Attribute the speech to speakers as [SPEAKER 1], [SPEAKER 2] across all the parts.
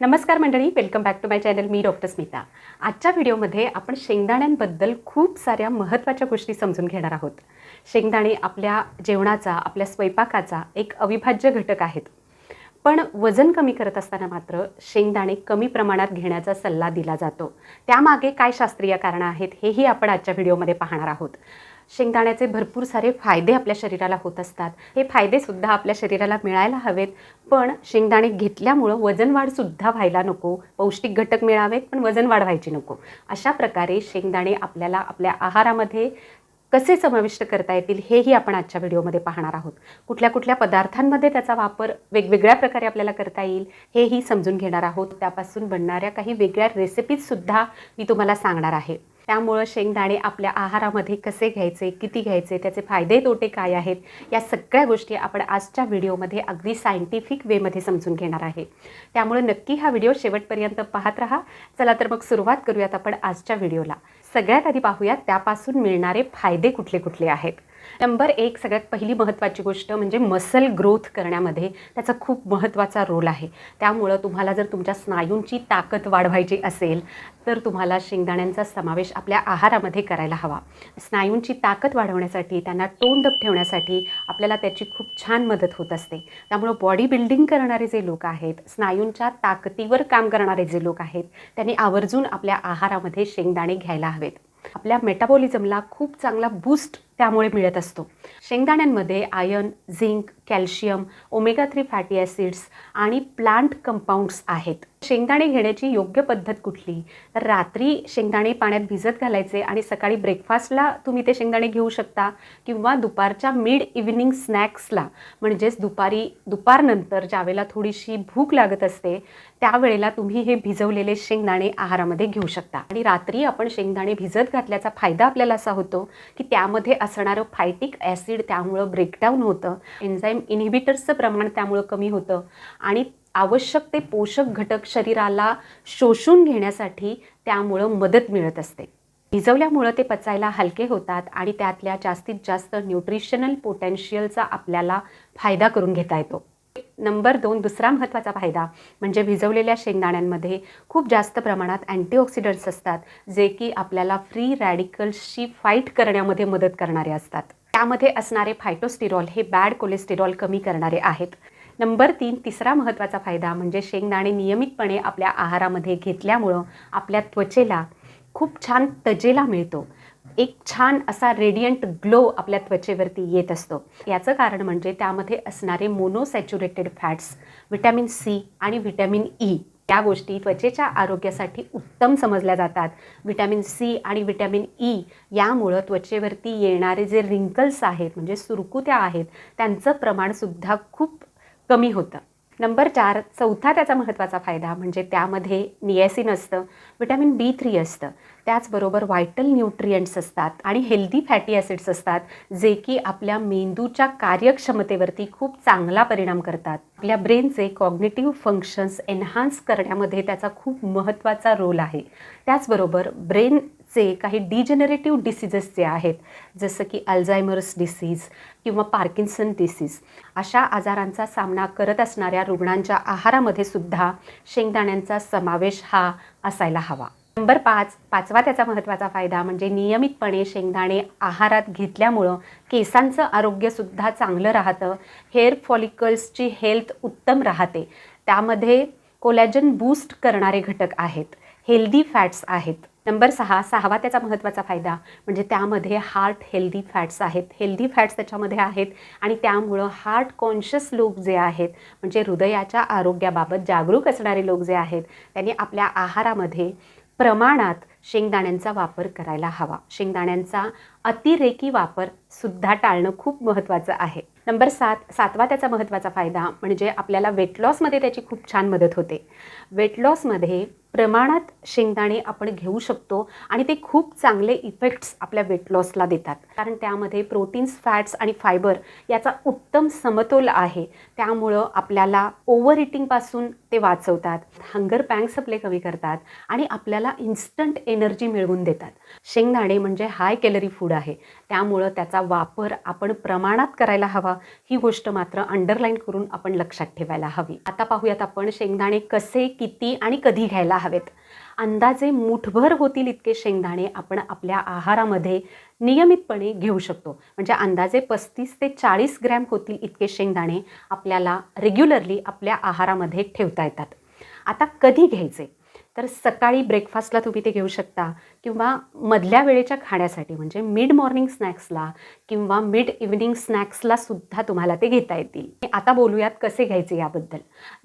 [SPEAKER 1] नमस्कार मंडळी welcome back to my channel me doctor Smita. आजच्या व्हिडिओमध्ये आपण शेंगदाण्यांबद्दल खूप साऱ्या महत्त्वाच्या गोष्टी समजून घेणार आहोत. शेंगदाणे आपल्या जेवणाचा आपल्या स्वयंपाकाचा एक अविभाज्य घटक आहेत. पण वजन कमी करत असताना मात्र शेंगदाणे कमी प्रमाणात घेण्याचा सल्ला दिला जातो. त्यामागे काय शास्त्रीय कारणं आहेत हेही आपण आजच्या व्हिडिओमध्ये पाहणार आहोत. शेंगदाण्याचे भरपूर सारे फायदे आपल्या शरीराला होत असतात. हे फायदेसुद्धा आपल्या शरीराला मिळायला हवेत. पण शेंगदाणे घेतल्यामुळं वजन वाढसुद्धा व्हायला नको. पौष्टिक घटक मिळावेत पण वजन वाढवायची नको. अशा प्रकारे शेंगदाणे आपल्याला आपल्या आहारामध्ये कसे समाविष्ट करता येतील हेही आपण आजच्या व्हिडिओमध्ये पाहणार आहोत. कुठल्या कुठल्या पदार्थांमध्ये त्याचा वापर वेगवेगळ्या प्रकारे आपल्याला करता येईल हेही समजून घेणार आहोत. त्यापासून बनणाऱ्या काही वेगळ्या रेसिपीजसुद्धा मी तुम्हाला सांगणार आहे. त्यामुळं शेंगदाणे आपल्या आहारामध्ये कसे घ्यायचे किती घ्यायचे त्याचे फायदे तोटे काय आहेत या सगळ्या गोष्टी आपण आजच्या व्हिडिओमध्ये अगदी सायंटिफिक वेमध्ये समजून घेणार आहे. त्यामुळे नक्की हा व्हिडिओ शेवटपर्यंत पाहत राहा. चला तर मग सुरुवात करूयात आपण आजच्या व्हिडिओला. सगळ्यात आधी पाहूयात त्यापासून मिळणारे फायदे कुठले कुठले आहेत? नंबर एक सगळ्यात पहिली महत्त्वाची गोष्ट म्हणजे मसल ग्रोथ करण्यामध्ये त्याचा खूप महत्त्वाचा रोल आहे. त्यामुळं तुम्हाला जर तुमच्या स्नायूंची ताकद वाढवायची असेल तर तुम्हाला शेंगदाण्यांचा समावेश आपल्या आहारामध्ये करायला हवा. स्नायूंची ताकद वाढवण्यासाठी त्यांना तोंडप ठेवण्यासाठी आपल्याला त्याची खूप छान मदत होत असते. त्यामुळं बॉडी बिल्डिंग करणारे जे लोक आहेत स्नायूंच्या ताकदीवर काम करणारे जे लोक आहेत त्यांनी आवर्जून आपल्या आहारामध्ये शेंगदाणे घ्यायला हवेत. आपल्या मेटाबॉलिझमला खूप चांगला बूस्ट त्यामुळे मिळत असतो. शेंगदाण्यांमध्ये iron zinc calcium omega three fatty acids आणि प्लांट कंपाऊंड्स आहेत. शेंगदाणे घेण्याची योग्य पद्धत कुठली? तर रात्री शेंगदाणे पाण्यात भिजत घालायचे आणि सकाळी ब्रेकफास्टला तुम्ही ते शेंगदाणे घेऊ शकता किंवा दुपारच्या मिड इव्हिनिंग स्नॅक्सला म्हणजेच दुपारी दुपारनंतर ज्यावेळेला थोडीशी भूक लागत असते त्यावेळेला तुम्ही हे भिजवलेले शेंगदाणे आहारामध्ये घेऊ शकता. आणि रात्री आपण शेंगदाणे भिजत घातल्याचा फायदा आपल्याला असा होतो की त्यामध्ये असणारं फायटिक ॲसिड त्यामुळं ब्रेकडाऊन होतं. एन्झाईम इनहिबिटर्सचं प्रमाण त्यामुळं कमी होतं. आणि आवश्यक ते पोषक घटक शरीराला शोषून घेण्यासाठी त्यामुळं मदत मिळत असते. भिजवल्यामुळं ते पचायला हलके होतात आणि त्यातल्या जास्तीत जास्त न्यूट्रिशनल पोटॅन्शियलचा आपल्याला फायदा करून घेता येतो. नंबर दोन दुसरा महत्त्वाचा फायदा म्हणजे भिजवलेल्या शेंगदाण्यांमध्ये खूप जास्त प्रमाणात अँटीऑक्सिडंट्स असतात जे की आपल्याला फ्री रॅडिकल्सशी फाईट करण्यामध्ये मदत करणारे असतात. त्यामध्ये असणारे फायटोस्टिरॉल हे बॅड कोलेस्टेरॉल कमी करणारे आहेत. नंबर तीन तिसरा महत्त्वाचा फायदा म्हणजे शेंगदाणे नियमितपणे आपल्या आहारामध्ये घेतल्यामुळं आपल्या त्वचेला खूप छान तजेला मिळतो. एक छान असा रेडियंट ग्लो आपल्या त्वचेवरती येत असतो. याचं कारण म्हणजे त्यामध्ये असणारे मोनोसॅच्युरेटेड फॅट्स व्हिटॅमिन सी आणि व्हिटॅमिन ई e या गोष्टी त्वचेच्या आरोग्यासाठी उत्तम समजल्या जातात. व्हिटॅमिन सी आणि व्हिटॅमिन ई e यामुळं त्वचेवरती येणारे जे रिंकल्स आहेत म्हणजे सुरकुत्या आहेत त्यांचं प्रमाणसुद्धा खूप कमी होतं. नंबर चार चौथा त्याचा महत्त्वाचा फायदा म्हणजे त्यामध्ये निॲसिन असतं व्हिटॅमिन बी थ्री असतं. त्याचबरोबर व्हायटल न्यूट्रियंट्स असतात आणि हेल्दी फॅटी ॲसिड्स असतात जे की आपल्या मेंदूच्या कार्यक्षमतेवरती खूप चांगला परिणाम करतात. आपल्या ब्रेनचे कॉग्नेटिव्ह फंक्शन्स एन्हान्स करण्यामध्ये त्याचा खूप महत्त्वाचा रोल आहे. त्याचबरोबर ब्रेनचे काही डिजेनरेटिव्ह डिसीजेस जे आहेत जसं की अल्झायमर्स डिसीज किंवा पार्किन्सन डिसीज अशा आजारांचा सामना करत असणाऱ्या रुग्णांच्या आहारामध्ये सुद्धा शेंगदाण्यांचा समावेश हा असायला हवा. नंबर पाच पाचवा त्याचा महत्त्वाचा फायदा म्हणजे नियमितपणे शेंगदाणे आहारात घेतल्यामुळं केसांचं आरोग्यसुद्धा चांगलं राहतं हेअर फॉलिकल्सची हेल्थ उत्तम राहते. त्यामध्ये कोलॅजन बूस्ट करणारे घटक आहेत हेल्दी फॅट्स आहेत. नंबर सहा सहावा त्याचा महत्त्वाचा फायदा म्हणजे त्यामध्ये हार्ट हेल्दी फॅट्स आहेत. हेल्दी फॅट्स त्याच्यामध्ये आहेत आणि त्यामुळं हार्ट कॉन्शियस लोक जे आहेत म्हणजे हृदयाच्या आरोग्याबाबत जागरूक असणारे लोक जे आहेत त्यांनी आपल्या आहारामध्ये प्रमाणात शेंगदाण्यांचा वापर करायला हवा. शेंगदाण्यांचा अतिरेकी वापर सुद्धा टाळणं खूप महत्त्वाचं आहे. नंबर सात सातवा त्याचा महत्त्वाचा फायदा म्हणजे आपल्याला वेट लॉसमध्ये त्याची खूप छान मदत होते. वेट लॉसमध्ये प्रमाणात शेंगदाणे आपण घेऊ शकतो आणि ते खूप चांगले इफेक्ट्स आपल्या वेट लॉसला देतात. कारण त्यामध्ये प्रोटीन्स फॅट्स आणि फायबर याचा उत्तम समतोल आहे. त्यामुळं आपल्याला ओव्हर इटिंगपासून ते वाचवतात हंगर पँक्स आपले कमी करतात आणि आपल्याला इन्स्टंट एनर्जी मिळवून देतात. शेंगदाणे म्हणजे हाय कॅलरी फूड आहे. त्यामुळं त्याचा वापर आपण प्रमाणात करायला हवा. ही गोष्ट मात्र अंडरलाईन करून आपण लक्षात ठेवायला हवी. आता पाहूयात आपण शेंगदाणे कसे किती आणि कधी घ्यायला हवेत अंदाजे मुठभर होतील इतके शेंगदाणे आपण आपल्या आहारामध्ये नियमितपणे घेऊ शकतो. म्हणजे अंदाजे पस्तीस ते चाळीस ग्रॅम होतील इतके शेंगदाणे आपल्याला रेग्युलरली आपल्या आहारामध्ये ठेवता येतात. आता कधी घ्यायचे? तर सकाळी ब्रेकफास्टला तुम्ही ते घेऊ शकता. किंवा मधल्या वेळेच्या खाण्यासाठी म्हणजे मिड मॉर्निंग स्नॅक्सला किंवा मिड इव्हनिंग स्नॅक्सला सुद्धा तुम्हाला ते घेता येतील. आता बोलूयात कसे घ्यायचे याबद्दल.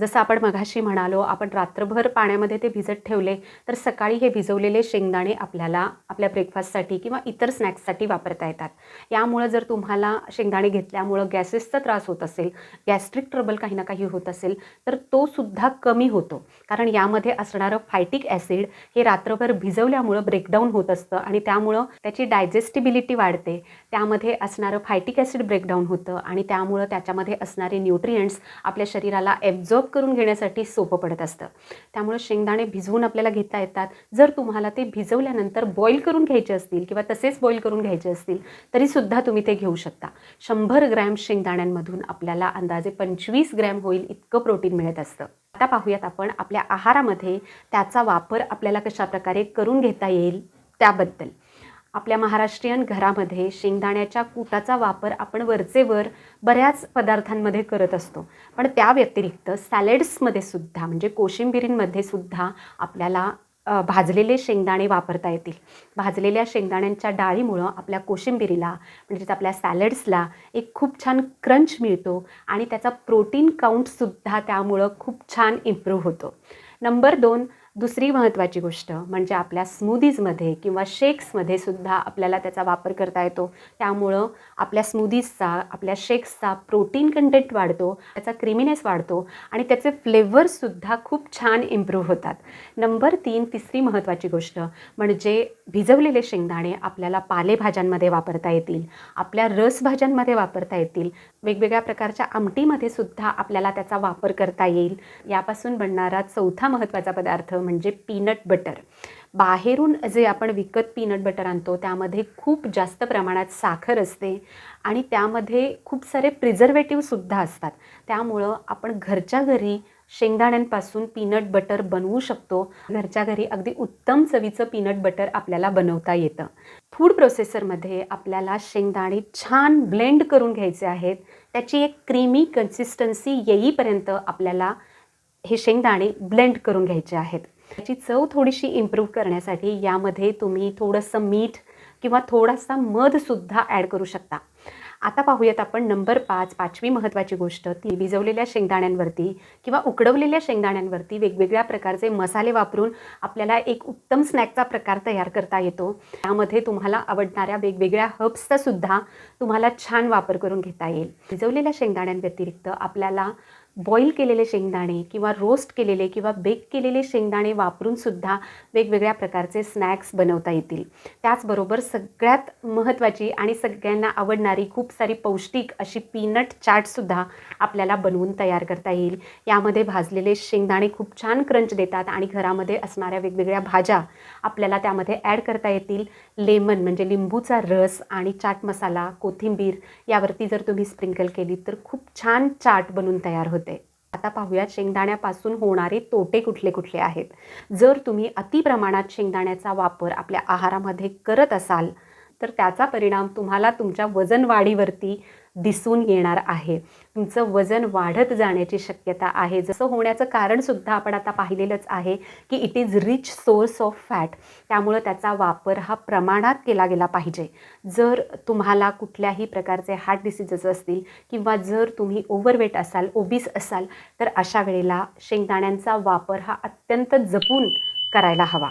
[SPEAKER 1] जसं आपण मघाशी म्हणालो आपण रात्रभर पाण्यामध्ये ते भिजत ठेवले तर सकाळी हे भिजवलेले शेंगदाणे आपल्याला आपल्या ब्रेकफास्टसाठी किंवा इतर स्नॅक्ससाठी वापरता येतात. यामुळं जर तुम्हाला शेंगदाणे घेतल्यामुळं गॅसेसचा त्रास होत असेल गॅस्ट्रिक ट्रबल काही ना काही होत असेल तर तो सुद्धा कमी होतो. कारण यामध्ये असणारं फायटिक ॲसिड हे रात्रभर भिजवल्यामुळं ब्रेक ब्रेकडाऊन होत असतं आणि त्यामुळं त्याची डायजेस्टिबिलिटी वाढते. त्यामध्ये असणारं फायटिक ॲसिड ब्रेकडाऊन होतं आणि त्यामुळं त्याच्यामध्ये असणारे न्यूट्रियंट्स आपल्या शरीराला ॲब्झॉर्ब करून घेण्यासाठी सोपं पडत असतं. त्यामुळं शेंगदाणे भिजवून आपल्याला घेता येतात. जर तुम्हाला ते भिजवल्यानंतर बॉईल करून घ्यायचे असतील किंवा तसेच बॉईल करून घ्यायचे असतील तरीसुद्धा तुम्ही ते घेऊ शकता. शंभर ग्रॅम शेंगदाण्यांमधून आपल्याला अंदाजे पंचवीस ग्रॅम होईल इतकं प्रोटीन मिळत असतं. आता पाहूयात आपण आपल्या आहारामध्ये त्याचा वापर आपल्याला कशाप्रकारे करून घेता येईल त्याबद्दल. आपल्या महाराष्ट्रीयन घरामध्ये शेंगदाण्याच्या कुटाचा वापर आपण वरचेवर बऱ्याच पदार्थांमध्ये करत असतो. पण त्या व्यतिरिक्त सॅलेड्समध्ये सुद्धा म्हणजे कोशिंबिरींमध्ये सुद्धा आपल्याला भाजलेले शेंगदाणे वापरता येतील. भाजलेल्या शेंगदाण्यांच्या डाळीमुळं आपल्या कोशिंबिरीला म्हणजेच आपल्या सॅलड्सला एक खूप छान क्रंच मिळतो आणि त्याचा प्रोटीन काउंटसुद्धा त्यामुळं खूप छान इम्प्रूव्ह होतो. नंबर दोन दुसरी महत्त्वाची गोष्ट म्हणजे आपल्या स्मूदीजमध्ये किंवा शेक्समध्ये सुद्धा आपल्याला त्याचा वापर करता येतो. त्यामुळं आपल्या स्मूदीजचा आपल्या शेक्सचा प्रोटीन कंटेंट वाढतो त्याचा क्रिमिनेस वाढतो आणि त्याचे फ्लेवर्ससुद्धा खूप छान इम्प्रूव्ह होतात. नंबर तीन तिसरी महत्त्वाची गोष्ट म्हणजे भिजवलेले शेंगदाणे आपल्याला पालेभाज्यांमध्ये वापरता येतील. आपल्या रसभाज्यांमध्ये वापरता येतील. वेगवेगळ्या प्रकारच्या आमटीमध्ये सुद्धा आपल्याला त्याचा वापर करता येईल. यापासून बनणारा चौथा महत्त्वाचा पदार्थ म्हणजे पीनट बटर बाहेरून जे आपण विकत पीनट बटर आणतो त्यामध्ये खूप जास्त प्रमाणात साखर असते आणि त्यामध्ये खूप सारे प्रिझर्वेटिव्हसुद्धा असतात. त्यामुळं आपण घरच्या घरी शेंगदाण्यांपासून पीनट बटर बनवू शकतो. घरच्या घरी अगदी उत्तम चवीचं पीनट बटर आपल्याला बनवता येतं. फूड प्रोसेसरमध्ये आपल्याला शेंगदाणे छान ब्लेंड करून घ्यायचे आहेत. त्याची एक क्रीमी कन्सिस्टन्सी येईपर्यंत आपल्याला हे शेंगदाणे ब्लेंड करून घ्यायचे आहेत. त्याची चव थोडीशी इम्प्रूव्ह करण्यासाठी यामध्ये तुम्ही थोडंसं मीठ किंवा थोडासा मधसुद्धा ॲड करू शकता. आता पाहूयात आपण नंबर पाच पाचवी महत्त्वाची गोष्ट. ती भिजवलेल्या शेंगदाण्यांवरती किंवा उकडवलेल्या शेंगदाण्यांवरती वेगवेगळ्या प्रकारचे मसाले वापरून आपल्याला एक उत्तम स्नॅकचा प्रकार तयार करता येतो. त्यामध्ये तुम्हाला आवडणाऱ्या वेगवेगळ्या हर्ब्सचासुद्धा तुम्हाला छान वापर करून घेता येईल. भिजवलेल्या शेंगदाण्यांव्यतिरिक्त आपल्याला बॉईल केलेले शेंगदाणे किंवा रोस्ट केलेले किंवा बेक केलेले शेंगदाणे वापरूनसुद्धा वेगवेगळ्या प्रकारचे स्नॅक्स बनवता येतील. त्याचबरोबर सगळ्यात महत्त्वाची आणि सगळ्यांना आवडणारी खूप सारी पौष्टिक अशी पीनट चाटसुद्धा आपल्याला बनवून तयार करता येईल. यामध्ये भाजलेले शेंगदाणे खूप छान क्रंच देतात आणि घरामध्ये असणाऱ्या वेगवेगळ्या भाज्या आपल्याला त्यामध्ये ॲड करता येतील. लेमन म्हणजे लिंबूचा रस आणि चाट मसाला कोथिंबीर यावरती जर तुम्ही स्प्रिंकल केली तर खूप छान चाट बनून तयार होते. आता पाहूयात शेंगदाण्यापासून होणारे तोटे कुठले कुठले आहेत. जर तुम्ही अति प्रमाणात शेंगदाण्याचा वापर आपल्या आहारामध्ये करत असाल तर त्याचा परिणाम तुम्हाला तुमच्या वजन वाढीवरती दिसून येणार आहे. तुमचं वजन वाढत जाण्याची शक्यता आहे. जसं होण्याचं कारणसुद्धा आपण आता पाहिलेलंच आहे की it is rich source of fat त्यामुळं त्याचा वापर हा प्रमाणात केला गेला पाहिजे. जर तुम्हाला कुठल्याही प्रकारचे हार्ट डिसीजेस असतील किंवा जर तुम्ही ओव्हरवेट असाल ओबीस असाल तर अशा वेळेला शेंगदाण्यांचा वापर हा अत्यंत जपून करायला हवा.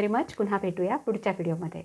[SPEAKER 1] व्हेरी मच पुन्हा भेटूया पुढच्या व्हिडिओमध्ये